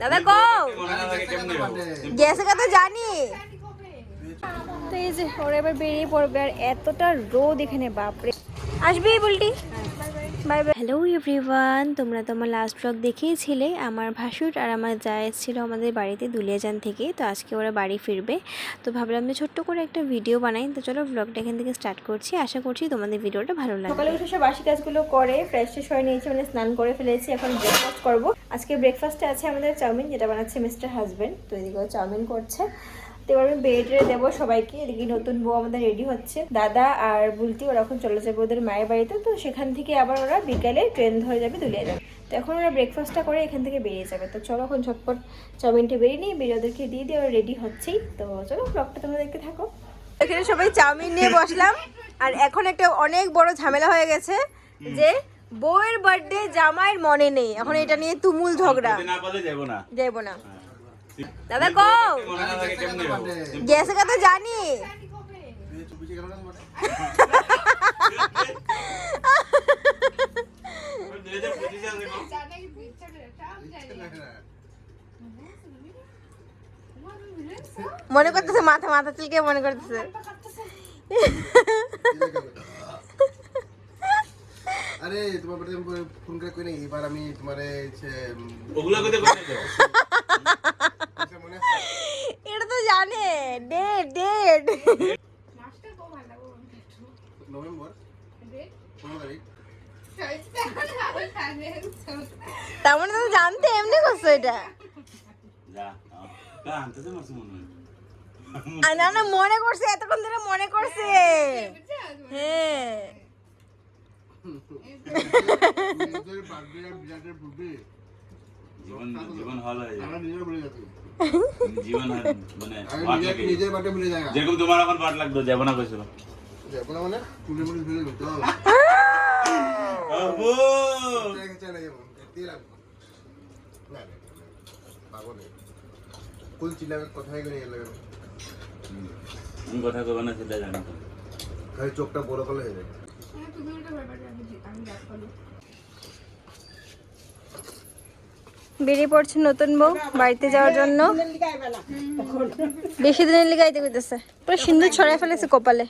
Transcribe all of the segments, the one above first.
দাদা কো গেছে কথা জানি। তো এই যে ওরা এবার বেরিয়ে পড়বে আর এতটা রোদ এখানে বাপরে। আসবি বুলটি? বাই বাই হ্যালো এভরিওয়ান তোমরা তো আমার লাস্ট ব্লগ দেখেইছিলে আমার ভাসুর আর আমার যা এসেছিল আমাদের বাড়িতে দুলিয়াজান থেকে, তো আজকে ওরা বাড়ি ফিরবে। তো ভাবলাম যে ছোট্ট করে একটা ভিডিও বানাই। তো চলো ব্লগটা এখান থেকে স্টার্ট করছি। আশা করছি তোমাদের ভিডিওটা ভালো লাগবে। সকালে উঠে সব বাসি কাজগুলো করে ফ্রেশ ট্রেশ হয়ে নিয়েছি মানে স্নান করে ফেলেছি। এখন ব্রেকফাস্ট করব। আজকে ব্রেকফাস্টে আছে আমাদের চাউমিন, যেটা বানাচ্ছে মিস্টার হাজবেন্ড তো এদিকে চাউমিন করছে। তো এবার আমি বেডে দেবো সবাইকে। এদিকে নতুন বউ আমাদের রেডি হচ্ছে। দাদা আর বুলটি ওরা এখন চলে যাবে ওদের মায়ের বাড়িতে। তো সেখান থেকে আবার ওরা বিকালে ট্রেন ধরে যাবে দুলিয়া যাবে। তো এখন ওরা ব্রেকফাস্টটা করে এখান থেকে বেরিয়ে যাবে। তো চলো এখন ঝটপট চাউমিনটা বেরিয়ে নিই। বেরিয়ে ওদেরকে দিয়ে দিয়ে ওরা রেডি হচ্ছেই। তো চলো ব্লগটা তোমরা দেখতে থাকো। এখানে সবাই চাউমিন নিয়ে বসলাম। আর এখন একটা অনেক বড় ঝামেলা হয়ে গেছে যে বউয়ের বার্থডে জামাইয়ের মনে নেই। এখন এটা নিয়ে তুমুল ঝগড়া। যাব না। যাইবো না। দাদা কো মনে গেছে কথা জানি। মনে করতেছে মাথা মাথা চুলকে মনে করতেছে। আরে তোমার ফোন করে কই নাই? এবার আমি তোমার ওগুলা কোথায় করে নিছো? মনে আছে এটা তো জানে ডেট ডেট নভেম্বর। পনেরো তারিখ। তার মানে তুমি জানতে এমনি করছ এটা। মনে না না মনে করছে এতক্ষণ ধরে মনে করছে। হ্যাঁ। জীবন জীবন হল হয়ে যায়। জীবন মানে যেরকম তোমার এখন বাদ লাগতো যাব না কইছিল। যাব না মানে চুলে মুড়ি ভুলে যেত আবু চাই না যেমন দিয়ে রাখব না না, না, না, পাবো না ফুল চিল্লাবে কথা কব না সেটা জানি চোখটা বড় করলে হয়ে যায় বেরিয়ে পড়ছে নতুন বউ বাড়িতে যাওয়ার জন্য। বেশি দিনের লিগে আইতে কইতেছে। পুরো সিন্দুর ছড়াই ফেলেছে কপালে।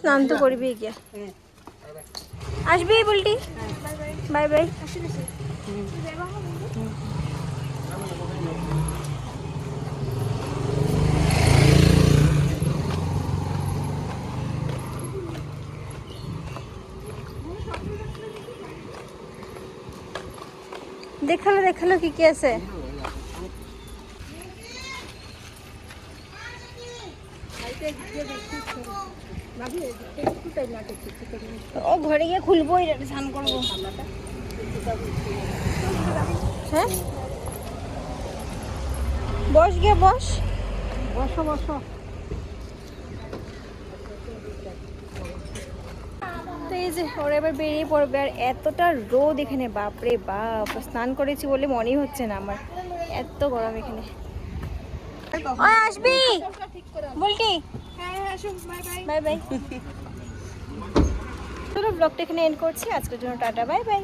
স্নান তো করবি গিয়া। আসবি বলটি? Bye bye. দেখাল দেখাল কি কি আছে? ও ঘরে গিয়ে খুলবো স্নান করব। হ্যাঁ? বস গিয়ে বস। বসো বসো। এই যে ওরা এবার বেরিয়ে পড়বে। আর এতটা রোদ এখানে বাপরে বাপ স্নান করেছি বলে মনেই হচ্ছে না আমার। এত গরম এখানে। আসবি? বলটি বাই বাই। চলো ব্লগটা এখানে এন্ড করছি। আজকের জন্য টাটা বাই বাই।